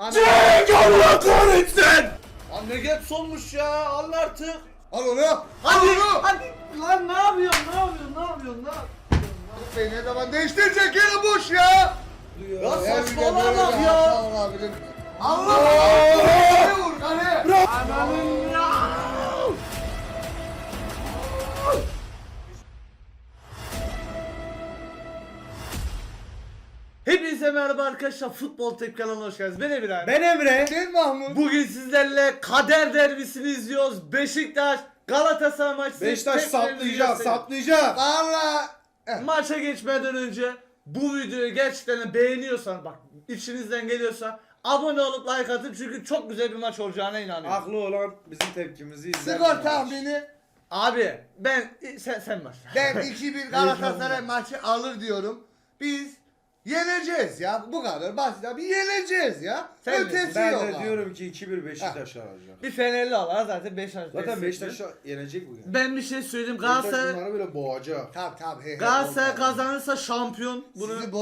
Cenk Allah kahretsin! Lan ne geç olmuş ya al artık. Al onu. Hadi Al onu. hadi. Lan ne yapıyorsun ne yapıyorsun ne yapıyorsun ne yapıyorsun? Bey ne zaman değiştirecek yeri boş ya. Ya saçmalama bak ya. Allah Allah Kale vur kale. Ananın ya. Hepinize merhaba arkadaşlar futbol tek kanalına hoş geldiniz. Ben Emir abi. Ben Emre. Sen Mahmut. Bugün sizlerle kader derbisini izliyoruz. Beşiktaş Galatasaray maçı. Beşiktaş saplayacak, saplayacak. Valla. Maça geçmeden önce bu videoyu gerçekten beğeniyorsan bak içinizden geliyorsa abone olup like atın çünkü çok güzel bir maç olacağına inanıyorum. Haklı olan bizim tepkimizi izler. Skor tahmini. Abi ben sen sen başla. Ben 2-1 Galatasaray maçı alır diyorum. Biz yeneceğiz ya. Bu kadar basit abi. Yeneceğiz ya. Sen Ötesi Ben yok de abi. diyorum ki 2-1 Beşiktaş alacak. Bir Fenerli al ha zaten Beşiktaş. Zaten. Beşiktaş yenecek bugün. Ben bir şey söyleyeyim Beşiktaş Galatasaray bunları böyle boğacak. Tabi tabi. he, he, Galatasaray kazanırsa şampiyon. Bunu Sizi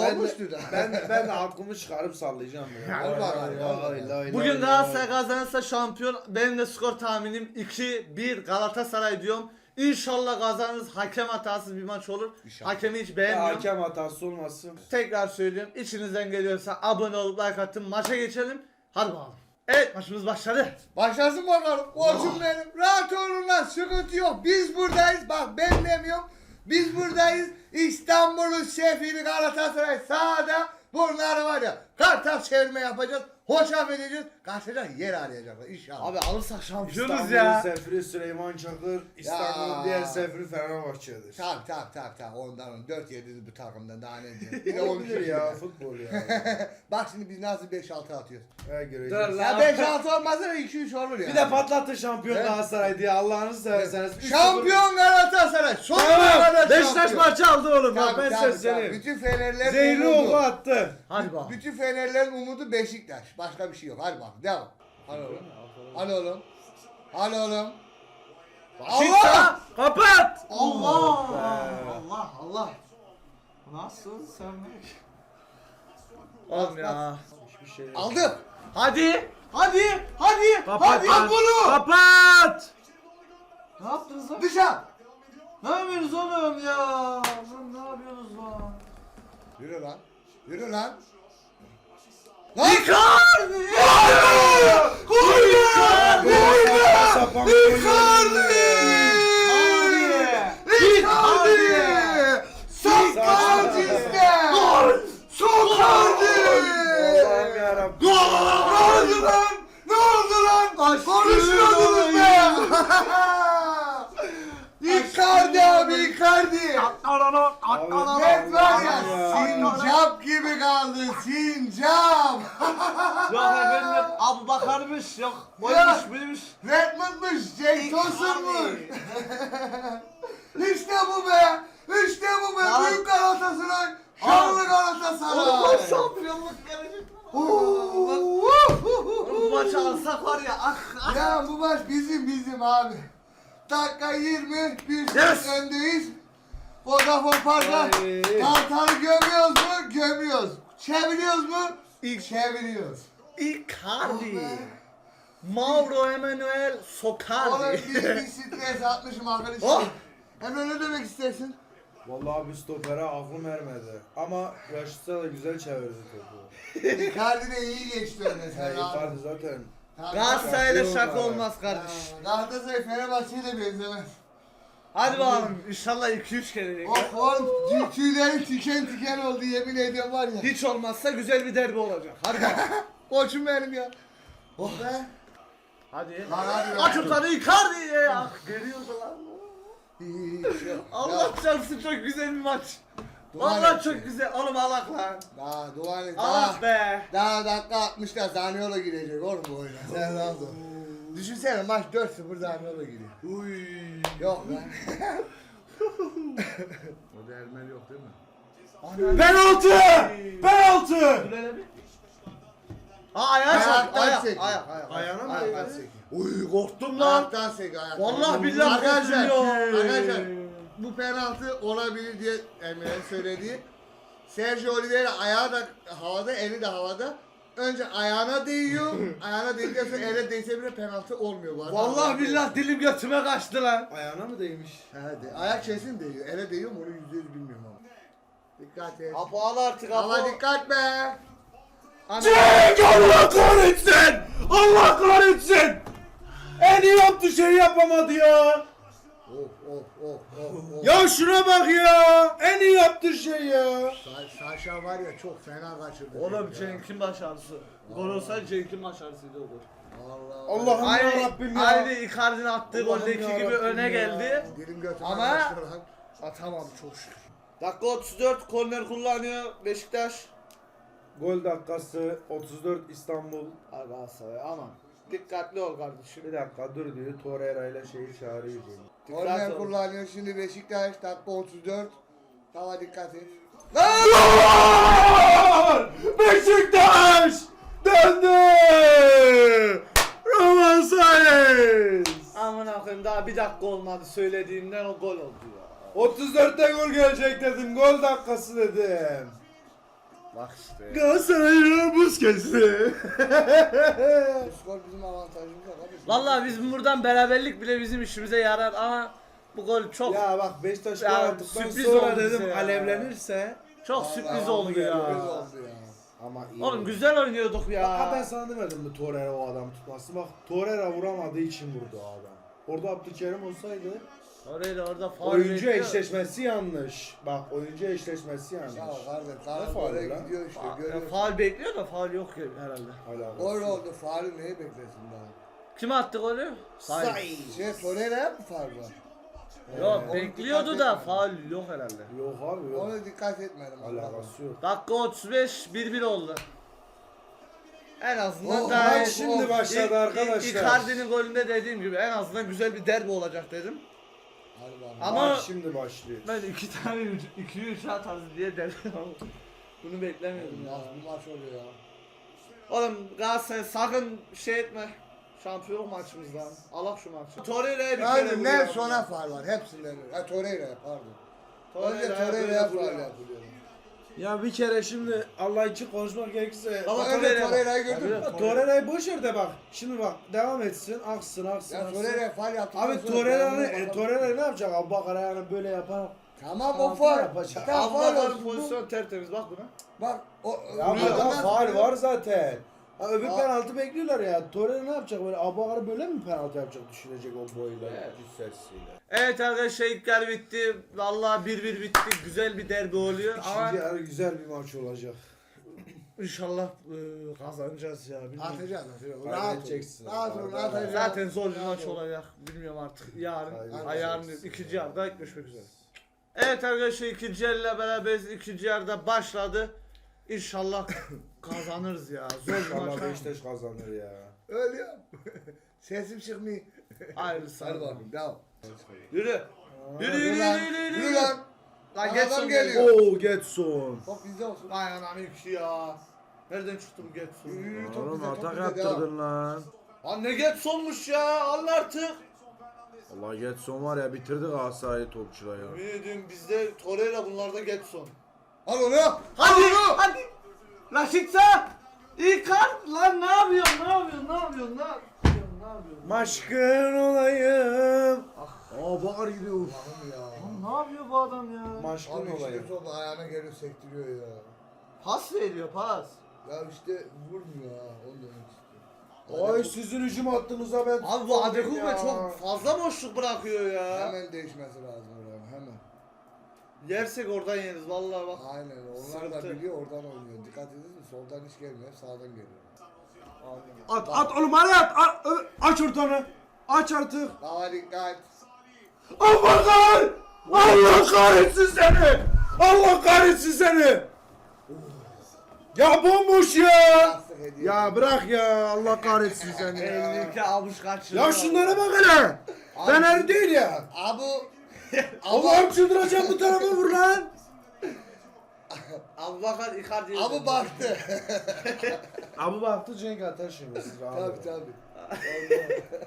de, da. ben, ben de aklımı çıkarıp sallayacağım. ya. Al bak, La al ilahe bak. illallah. Bugün Galatasaray kazanırsa şampiyon. Benim de skor tahminim 2-1 Galatasaray diyorum. İnşallah kazanırız. Hakem hatasız bir maç olur. İnşallah. Hakemi hiç Ya beğenmiyorum. Hakem hatası olmasın. Tekrar söylüyorum. İçinizden geliyorsa abone olup like atın. Maça geçelim. Hadi bakalım. Evet maçımız başladı. Başlasın bakalım. Koçum benim. Rahat olun lan. Sıkıntı yok. Biz buradayız. Bak ben demiyorum. Biz buradayız. İstanbul'un şefini Galatasaray sahada. Bunlar var ya. Kartal çevirme yapacağız. Hoşaf edeceğiz. Kaçacak yer arayacaklar inşallah. Abi alırsak şampiyonuz İstanbul'un ya. sefiri Süleyman Çakır, İstanbul'un Ya. diğer sefiri Fenerbahçe'dir. Tabi tabi tabi tabi ondan 4 7 bu takımdan daha ne diyeyim. Bir de Olabilir 12 ya futbol ya. Bak şimdi biz nasıl 5 6 atıyoruz. Dur göreceğiz. lan. Ya 5 6 olmaz da 2 3 olur ya. Bir de patlattı şampiyon Evet. Galatasaray diye Allah'ınızı severseniz. Üç Şampiyon Galatasaray. Son Tamam. kadar Beşiktaş maçı aldı oğlum. Tabii, ben size söyleyeyim. Bütün Fenerlerin Zehri umudu. oku attı. Hadi bakalım. Bütün Fenerlerin umudu Beşiktaş. Başka bir şey yok. Hadi bak. Devam. Hadi oğlum. Hadi oğlum. Hadi oğlum. Allah! Kapat! Allah! Allah Allah. Nasıl sen Oğlum ya. Hiçbir şey yok. Aldım. Hadi. Hadi. Hadi. Kapat hadi. lan. bunu. Kapat. Ne yaptınız lan? Dışarı. Ne yapıyorsunuz oğlum ya? Lan ne yapıyorsunuz lan? Yürü lan. Yürü lan. Icardi! Icardi! Icardi! Icardi! Sokratis! Allah'ım yarabbim. Ne oldu lan? Ne oldu lan? Konuşuyordunuz be! Icardi abi Icardi! Abi, Net var ya. Sincap gibi kaldı sincap! Yok efendim Abu Bakar'mış yok. Oymuş buymuş. Redmond'muş, Cenk Tosun'muş! İşte bu be! İşte bu be! Ya. Büyük Galatasaray! Şanlı Galatasaray! şampiyonluk gelecek. Oo! Bu maçı alsak var ya ah ah. Ya bu maç bizim bizim abi. Dakika 20, bir Yes. öndeyiz. Vodafone Park'a Ay. Kartal'ı gömüyoruz mu? Gömüyoruz. Çeviriyoruz mu? İlk çeviriyoruz. Icardi. Oh. Mauro Emanuel Oğlum Socardi. bir, bir stres atmışım arkadaşlar. Oh. Emre ne demek istersin? Vallahi bir stopere aklım ermedi. Ama yaşlısa da güzel çevirdi topu. Icardi de iyi geçti öyle Ya sen abi. Icardi zaten. Tabii, Galatasaray'la şaka olmaz kardeş. Galatasaray Fenerbahçe'ye de benzemez. Hadi bakalım inşallah 2-3 gelecek. Of oğlum tüy- tüyleri tiken tiken oldu yemin ediyorum var ya. Hiç olmazsa güzel bir derbi olacak. Hadi bakalım. Koçum benim ya. Oh be. Hadi. Lan hadi be. Aç ortalığı Icardi'ye ya. Geliyordu lan. İyi, iyi, şey. Allah Ya, çarpsın çok güzel bir maç. Et. çok güzel. Oğlum alak lan. Daha dua et. Allah be. daha dakika 60'da Zaniolo girecek oğlum bu oyuna. Sen rahat ol. Düşünsene maç 4-0 Zaniolo giriyor. Uy. Yok lan. O da Ermel yok değil mi? Penaltı! Penaltı! Ha ayağı Ayaktan çarptı. Ayak. Ayak. Ayak. Ayağına mı Ayaktan değdi? Uy korktum lan. Ayaktan sek ayaktan. Vallahi billahi Arkadaşlar, korktum ya. arkadaşlar bu penaltı olabilir diye Emre'nin söylediği. Sergio Oliveira ayağı da havada, eli de havada. Önce ayağına değiyor. ayağına değdikten sonra ele değse bile penaltı olmuyor bu arada. Vallahi billahi dilim götüme kaçtı lan. Ayağına mı değmiş? He, de- ayak kesin değiyor. Ele değiyor mu onu yüzde yüz bilmiyorum ama. Dikkat et. Apo al artık Apo. Ama dikkat be. Cenk Allah kahretsin! Allah kahretsin! En iyi yaptığı şeyi yapamadı ya. Of of of of of. Ya şuna bak ya. En iyi yaptığı şey ya. Sa- Saşa var ya çok fena kaçırdı. Oğlum ya. Cenk'in başarısı. Gol olsaydı Cenk'in başarısıydı o gol. Allah Allah'ım Aynı, ya Rabbim ya. aynı Icardi'nin attığı Allah'ım goldeki gibi öne ya. geldi. Dilim götüme Ama- kaçtı lan. Atamadı çok şükür. Dakika 34 korner kullanıyor Beşiktaş. Gol dakikası 34 İstanbul. Hadi Galatasaray aman. Dikkatli ol kardeşim. Bir dakika dur diyor. Torreira ile şeyi çağırıyor. Korner kullanıyor şimdi Beşiktaş dakika 34. Hava dikkat et. Beşiktaş döndü. Roman Sanchez. Aman akıyım daha bir dakika olmadı söylediğimden o gol oldu ya. 34'te gol gelecek dedim. Gol dakikası dedim. Bak işte. Galatasaray'a buz kesti. Skor bizim avantajımıza kardeşim. Vallahi biz buradan beraberlik bile bizim işimize yarar ama bu gol çok ya bak Beşiktaş gol Ya attıktan sürpriz sonra oldu dedim bize ya. alevlenirse. çok Vallahi sürpriz ama oldu ya. Sürpriz oldu ya. Ama iyi. Oğlum güzel oynuyorduk ya. Bak, ha ben sana demedim mi Torreira o adamı tutması. Bak Torreira vuramadığı için vurdu o adam. Orada Abdülkerim olsaydı Orayla orada faul oyuncu bekliyor. eşleşmesi yanlış. Bak oyuncu eşleşmesi yanlış. Ya kardeş Ne Kaan faulü böyle lan? gidiyor işte Ya, görüyorsun. faul bekliyor da faul yok herhalde. Alakası Gol oldu faulü neyi beklesin daha? Kim attı golü? Say. Şey Torreira'ya mı faul var? Yok Onu bekliyordu dikkat da etmedim. faul yok herhalde. Yok abi yok. Ona dikkat etmedim. Alakası yok. Dakika 35 1-1 oldu. En azından Oh, daha bak şimdi başladı İ- İ- arkadaşlar. Icardi'nin golünde dediğim gibi en azından güzel bir derbi olacak dedim. Ama- Bak şimdi başlıyor. Ben iki tane 2 3 atarız diye dedim. Bunu beklemiyordum ya. Bir maç oluyor ya? Oğlum Galatasaray sakın şey etme. Şampiyonluk maçımızdan. Allah şu maçı. Torreira'ya bir kere Yani vuruyor. Nelson'a faul var hepsinden. Ha Torreira'ya pardon. Önce Torreira'ya vuruyor. yapılıyor. Ya bir kere şimdi Allah için konuşmak gerekirse Baba Önce Torreira. Torreira'yı gördün mü? Torreira'yı boş ver de bak. Şimdi bak devam etsin, aksın, aksın, Ya aksın. Torreira'ya faul yaptı. Abi Torreira'nı e, Torreira ne yapacak? Abi bak ayağını böyle yapar. Tamam o faul. yapacak. Tamam faul Ablaların olsun. bu. pozisyon tertemiz bak buna. Bak o Ya ama faal vuruyor? var zaten. Ha, öbür Aa. penaltı bekliyorlar ya. Torreira ne yapacak böyle? Abakarı böyle mi penaltı yapacak düşünecek o boyuyla, Evet. cüssesiyle. Evet arkadaşlar ilk yarı bitti. Vallahi 1-1 bitti. Güzel bir derbi oluyor ama İkinci yarı güzel bir maç olacak. inşallah e, kazanacağız ya. Bilmiyorum. Atacağız atacağız. Rahat edeceksin. Rahat atacağız. Zaten zor bir maç olacak. Bilmiyorum artık. Yarın, ha, yarın ikinci yarıda görüşmek üzere. Evet arkadaşlar ikinci yarıyla beraberiz. İkinci yarıda başladı. İnşallah kazanırız ya. Zor maç. İnşallah ama. Beşiktaş kazanır ya. Öyle ya. Sesim çıkmıyor. Hayırlısı. Hadi bakalım devam. Yürü. Yürü yürü Yürü lan. yürü yürü. Yürü lan. Lan geç Adam son geliyor. geliyor. Oo Getson. Top bizde olsun. Vay anam iki ya. Nereden çıktı bu Getson? Yürü, yürü, top Oğlum bize, top atak bize, devam. yaptırdın lan. Lan ne Getson'muş ya. Alın artık. Allah Getson var ya bitirdi Galatasaray'ı topçular ya. Yemin ediyorum bizde Torreira bunlarda Getson. Al onu. Hadi hadi. Raşitsa. İlkan lan ne yapıyorsun ne yapıyorsun ne yapıyorsun ne yapıyorsun ne yapıyorsun? Maşkın olayım. Ah. Aa bakar gidiyor. Allah'ım ya. Lan ne yapıyor bu adam ya? Maşkın Abi işte olayım. top ayağına geliyor sektiriyor ya. Pas veriyor pas. Ya işte vurmuyor ha. Onu demek istiyorum. Ay sizin hücum hattınıza ben Abi bu be çok fazla boşluk bırakıyor ya. Hemen değişmesi lazım hemen. Yersek oradan yeriz vallahi bak. Aynen onlar da Sıkıntı. biliyor oradan oynuyor. Dikkat edin mi? Soldan hiç gelmiyor. hep Sağdan geliyor. At at oğlum hadi at. Ö- Aç ortanı. Aç artık. Daha dikkat. Abakar! Allah kahretsin seni! Allah kahretsin seni! Ya bomboş ya! Hediye. Ya bırak ya Allah kahretsin seni ya. 52 avuç kaçırdı. Ya şunlara bak hele! Fener değil ya! Abu. Allah'ım çıldıracağım bu tarafa vur lan! Abu Bakar Icardi'ye Abu baktı. Abi baktı Cenk atar şimdi siz rahat tabi tabi.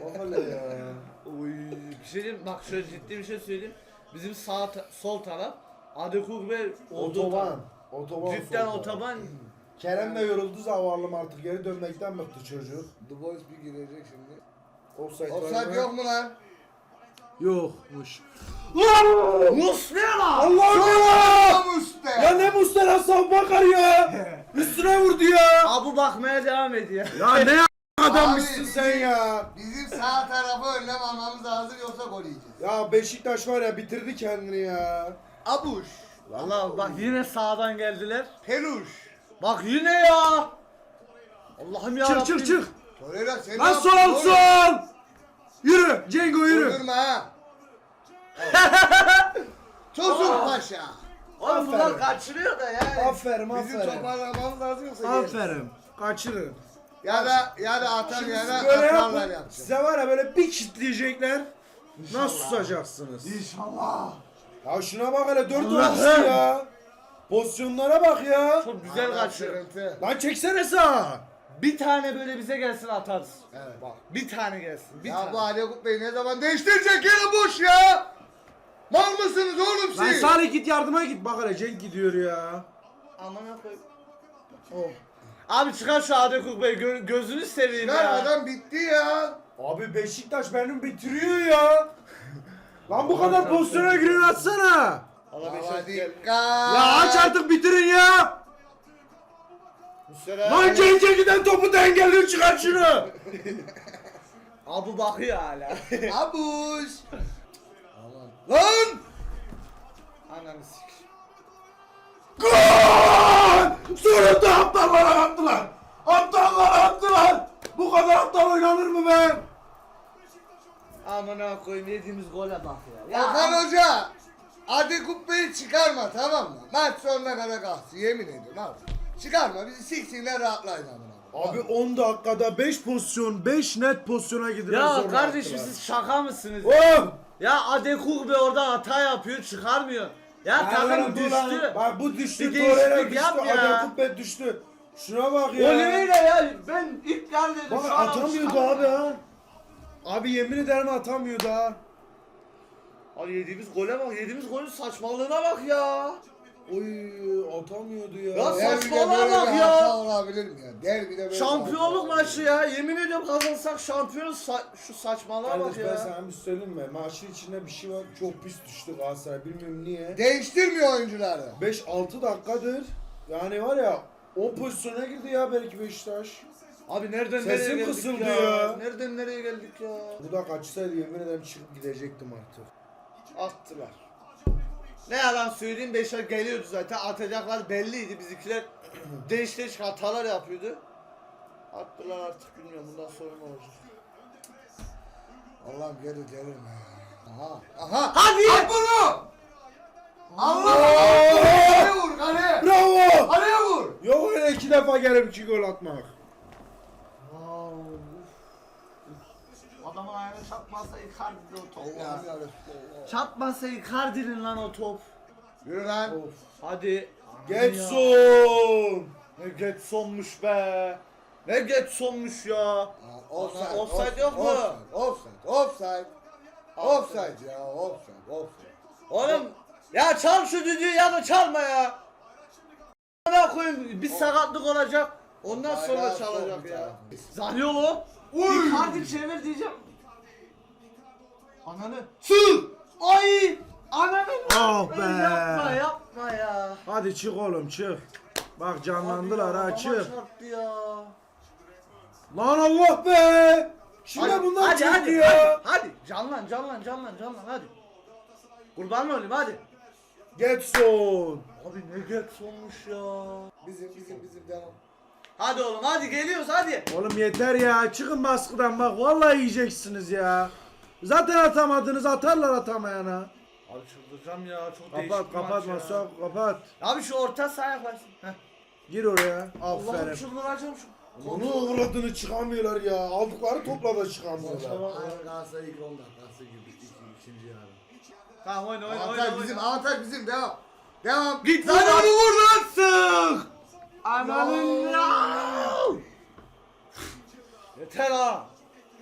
O hele ya. Oy, bir şey diyeyim, bak şöyle ciddi bir şey söyleyeyim. Bizim sağ ta- sol taraf Adekuk ve Otoban. Otoban. Cidden otoban Kerem de yoruldu zavallım artık geri dönmekten bıktı çocuk. The Boys bir girecek şimdi. Offside, var Offside mı? yok mu lan? Yokmuş. Muslera! Allah'ım! Üstte. Ya ne Mustafa Hasan Bakar ya? Üstüne vurdu ya. Abu bakmaya devam ediyor. Ya ne adammışsın Abi, sen ya. Bizim sağ tarafı önlem almamız lazım yoksa gol yiyeceğiz. Ya Beşiktaş var ya bitirdi kendini ya. Abuş. Vallahi bak yine sağdan geldiler. Peluş. Bak yine ya. Allah'ım ya. Çık çık çık. Torreira sen Lan ne sol yapıyorsun oğlum? sol. Yürü Cengo yürü. Ha. Tosun Paşa. Oğlum bunlar Aferin. kaçırıyor da yani. Aferin Bizim aferin. toparlamamız lazım yoksa yeriz. Aferin. Kaçırın. Ya da ya da atan Şimdi ya da böyle atarlar yapın. yapacak. Size var ya böyle bir kitleyecekler. Nasıl susacaksınız? İnşallah. Ya şuna bak hele dört olmuştu ya. Pozisyonlara bak ya. Çok güzel kaçıyor. sıkıntı. Lan çeksene sağa. Bir tane böyle bize gelsin atarız. Evet. Bak bir tane gelsin. Bir ya tane. bu Ali Yakup Bey ne zaman değiştirecek yeri boş ya. Mal mısınız oğlum Lan siz? Salih git yardıma git. Bak hele Cenk gidiyor ya. Aman koyayım. Oh. Abi çıkar şu Adekuk Bey gö- gözünü seveyim Lan ya. adam bitti ya. Abi Beşiktaş benim bitiriyor ya. Lan bu kadar pozisyona giriyor atsana. Allah Beşiktaş. Ya aç artık bitirin ya. Muslera. Lan Cenk'e giden topu da engelliyor çıkar şunu. Abu bakıyor hala. Abuş. Aman. Lan. Ananı sik. Gol! Sonunda aptallara attılar. Aptallara attılar. Bu kadar aptal oynanır mı be? Amına koyayım yediğimiz gole bak ya. Ya Okan Hoca. Hadi kupayı çıkarma tamam mı? Maç sonuna kadar kalsın yemin ediyorum abi. Çıkarma bizi siksinler rahatlayın amına. Abi 10 dakikada 5 pozisyon, 5 net pozisyona gidiler Ya kardeşim siz şaka mısınız? Oğlum! Ya Adekuk Bey orada hata yapıyor çıkarmıyor. Ya takım Ayağım dur lan. düştü. Bak bu düştü, Bir Torreira değişiklik düştü, yap ya. Adekupbe düştü. Şuna bak ya. Oliveira ya ben ilk geldim. Bak şu an atamıyordu abi ha. Abi yemin ederim atamıyordu ha. Abi yediğimiz gole bak yediğimiz golün saçmalığına bak ya. Oy atamıyordu ya. Ya Derbide saçmalama böyle bak bir ya. hata olabilir mi ya? Derbide böyle bir Şampiyonluk hata maçı ya. Yemin ediyorum kazansak şampiyonuz Sa- şu saçmalığa bak Kardeş ben ya. sana bir söyleyeyim mi? Maçın içinde bir şey var. Çok pis düştü Galatasaray. Bilmiyorum niye. Değiştirmiyor oyuncuları. 5-6 dakikadır. Yani var ya o pozisyona girdi ya belki Beşiktaş. Abi nereden Sesim nereye geldik kısıldı ya? ya. Nereden nereye geldik ya? Bu da kaçsaydı yemin ederim çıkıp gidecektim artık. Attılar. Ne yalan söyleyeyim Beşiktaş geliyordu zaten atacaklar belliydi bizimkiler değiş değiş hatalar yapıyordu. Attılar artık bilmiyorum bundan sonra ne olacak. Allah'ım geri gelir mi? Aha. Aha. Hadi! At bunu. Allah. Oo! Kaleye vur kaleye. Bravo! Kaleye vur. Yok öyle iki defa gelip iki gol atmak. Adamın ayağına çarpmazsa Icardi'nin o top Allah'ım ya. yarabbim. Çarpmazsa Icardi'nin lan o top. Yürü lan. Of. Hadi. Getson! Ne Getson'muş be. Ne Getson'muş ya. Offside, Offside yok mu? Offside, offside, offside. Ya, offside, offside. Oğlum ya çal şu düdüğü ya da çalma ya. Ne koyayım bir sakatlık olacak. Ondan sonra çalacak ya. Zaniolo. Uy! Icardi çevir diyeceğim. Ananı. Sığ. Ay. Ananı. Ah be. Yapma yapma ya. Hadi çık oğlum çık. Bak canlandılar Abi ya, ha çık. çarptı ya. Lan Allah be! Şimdi Hadi, bunlar hadi, hadi, ya. Hadi, hadi. Canlan canlan canlan canlan hadi. Kurban olayım hadi. Getson! Abi ne geç olmuş ya. Bizim, bizim, bizim devam. Hadi oğlum hadi geliyoruz hadi. Oğlum yeter ya. Çıkın baskıdan bak. Vallahi yiyeceksiniz ya. Zaten atamadınız. Atarlar atamayana. Abi çıldıracağım ya çok değişik Kapat bir kapat maç ya. Masa kapat. Abi şu orta saha yaklaşsın. Heh. Gir oraya. Allah'ım Aferin. çıldıracağım şu. Bunu uğradığını çıkamıyorlar ya. Aldıkları topla da çıkamıyorlar. Aynı Galatasaray ilk 10 dakikası gibi iki, ikinci yarı. Tamam oyna oyna oyna. Bizim, oyna. avantaj bizim, devam. Devam. Git lan. onu vur lan. Sık. Ananın ya. Yeter ha.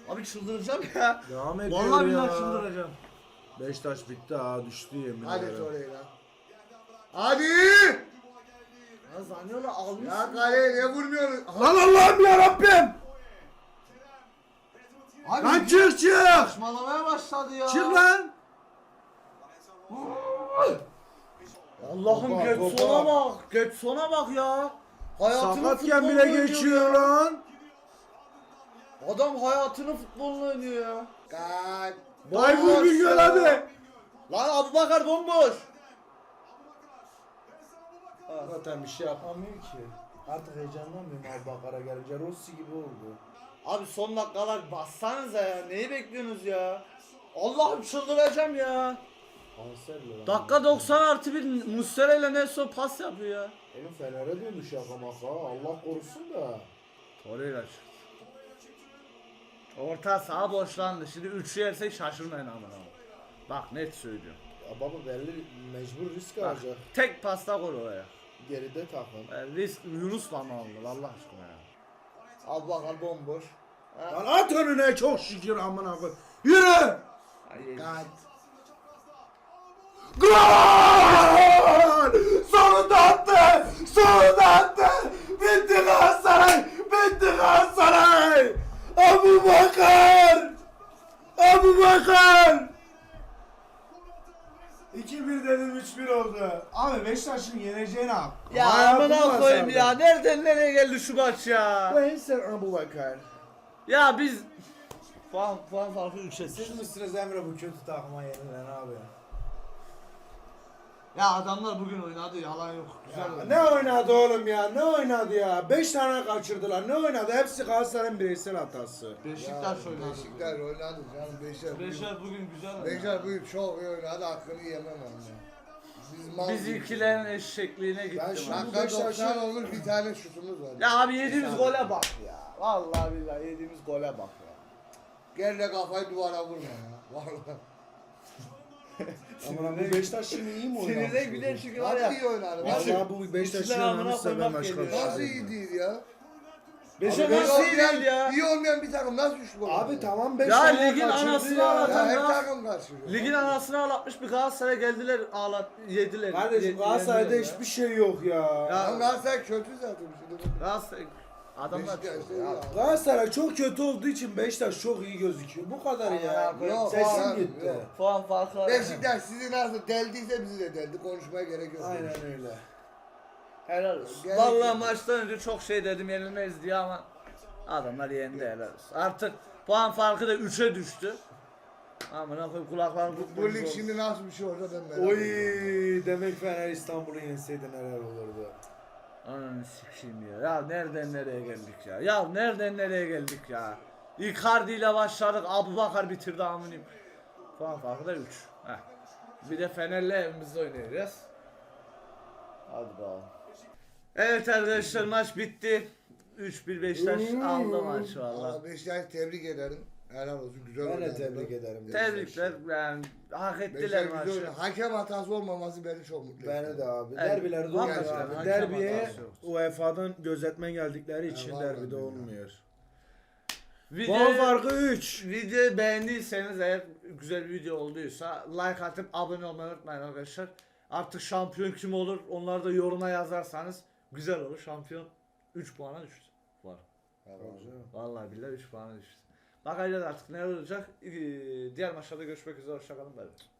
Abi çıldıracağım ya. Devam ediyor Vallahi ya. billahi çıldıracağım. Beşiktaş bitti ha düştü yemin Hadi ederim. Torreira. Hadi. Ya Zanyola almış. Ya kaleye ne vurmuyorsun? Lan Allah'ım ya Rabbim. Abi, Lan çık çık. Saçmalamaya başladı ya. Çık lan. Allah'ım baba. bak. Getson'a bak ya. Hayatını Sakatken bile oynuyor geçiyor ya. lan. Adam hayatını futbolla oynuyor ya. Kaç. Bayvur Boş Bingöl ya. hadi. Lan Abubakar bomboş. Zaten bir şey yapamıyor ki. Artık heyecanlanmıyorum abi Bakar'a gelince. Rossi gibi oldu. Abi son dakikalar bassanıza ya. Neyi bekliyorsunuz ya? Allah'ım çıldıracağım ya. Lan. Dakika 90 artı bir Muslera ile Nelson pas yapıyor ya. Oğlum Fener'e döndü şaka maka. Allah korusun da. Torreira çıktı. Orta saha boşlandı. Şimdi 3'ü yersek şaşırmayın aman abi. Bak net söylüyorum. Ya baba belli mecbur risk Bak, alacak. tek pasta gol oraya. Geride takım. Yani risk Yunus'la mı aldı Allah aşkına ya. Abubakar bomboş. Lan at önüne çok şükür amına koy. Yürü. Ay, Kaç. Gol! Sonunda attı! Sonunda attı! Bitti Galatasaray! Bitti Galatasaray! Abu Bakar! Abu Bakar! 2-1 dedim 3-1 oldu. Abi Beşiktaş'ın yeneceğini al. Ya amına koyayım ya. Nereden nereye geldi şu maç ya? Neyse Abu Bakar. Ya biz puan puan farkı 3'e Siz misiniz Emre bu kötü takıma yenilen abi? Ya adamlar bugün oynadı yalan yok. Güzel Ya oynadı. ne oynadı oğlum ya? Ne oynadı ya? 5 tane kaçırdılar. Ne oynadı? Hepsi Galatasaray'ın bireysel hatası. Beşiktaş Ya, oynadı. Beşiktaş oynadı canım. Beşiktaş. Beşiktaş bugün güzel oynadı. Beşiktaş bugün çok iyi oynadı. Hakkını yemem ama. Biz mal Bizimkilerin eşekliğine gitti Ben şu- maç. Dakika Beşiktaş'ın- 90 olur bir tane şutumuz var. Ya abi yediğimiz gole bak ya. Vallahi billahi yediğimiz gole bak ya. Gel de kafayı duvara vurma ya. Vallahi. Ama bu Beşiktaş şimdi iyi mi oynamış? Sinirden gülen çünkü var ya. Nasıl iyi oynadı? Vallahi bu Beşiktaş'ın İçine amına oynamışsa ben başka bir şey Nasıl iyi değil ya? Beşiktaş Abi, nasıl iyi olmayan- değil ya? İyi olmayan bir takım nasıl üç gol Abi tamam 5 Ya tane ligin kaçırdı anasını ya. ağlatan- Ya her Ya. takım kaçırıyor. Ligin anasını ağlatmış bir Galatasaray geldiler ağlat yediler. Kardeşim Yedi- Galatasaray'da yendiler ya. hiçbir şey yok ya. Ya- Lan Galatasaray kötü zaten. Şimdi. Galatasaray adamlar Beşiktaş ya. Galatasaray çok kötü olduğu için Beşiktaş çok iyi gözüküyor. Bu kadar ya. Yok, Sesim yok, gitti. yok. Puan farkı var. Beşiktaş sizi nasıl deldiyse bizi de deldi. Konuşmaya gerek yok. Aynen öyle. Helal olsun. Gerek Vallahi yok. maçtan önce çok şey dedim yenilmeyiz diye ama adamlar yendi helal olsun. Artık puan farkı da 3'e düştü. Amına koyayım kulaklarım Bu lig şimdi nasıl bir şey olsa ben merak Oy ediyorum. demek Fener İstanbul'u yenseydi neler olurdu. Ananı sikeyim ya. Ya nereden nereye geldik ya? Ya nereden nereye geldik ya? Icardi ile başladık. Abubakar bitirdi aminim. Puan farkı da 3. Heh. Bir de Fener'le evimizde oynayacağız. Hadi bakalım. Evet arkadaşlar maç bitti. 3-1 Beşiktaş aldı maç. Valla Beşiktaş tebrik ederim. Helal olsun güzel Ben de oynadı. tebrik ederim. Tebrikler yani hak ettiler güzel maçı. Hakem hatası olmaması beni çok mutlu Beni de abi. Evet, Derbilerde hakikaten olmuyor abi. hakem Derbiye hatası. UEFA'dan gözetmen geldikleri için vallahi derbide billahi. olmuyor. Video, Puan farkı 3. Videoyu beğendiyseniz eğer güzel bir video olduysa like atıp abone olmayı unutmayın arkadaşlar. Artık şampiyon kim olur onları da yoruma yazarsanız güzel olur. Şampiyon 3 puana düştü. Var. Vallahi billahi 3 puana düştü. Bakacağız artık ne olacak. Ee, Diğer maçlarda görüşmek üzere. Hoşçakalın. Bay bay.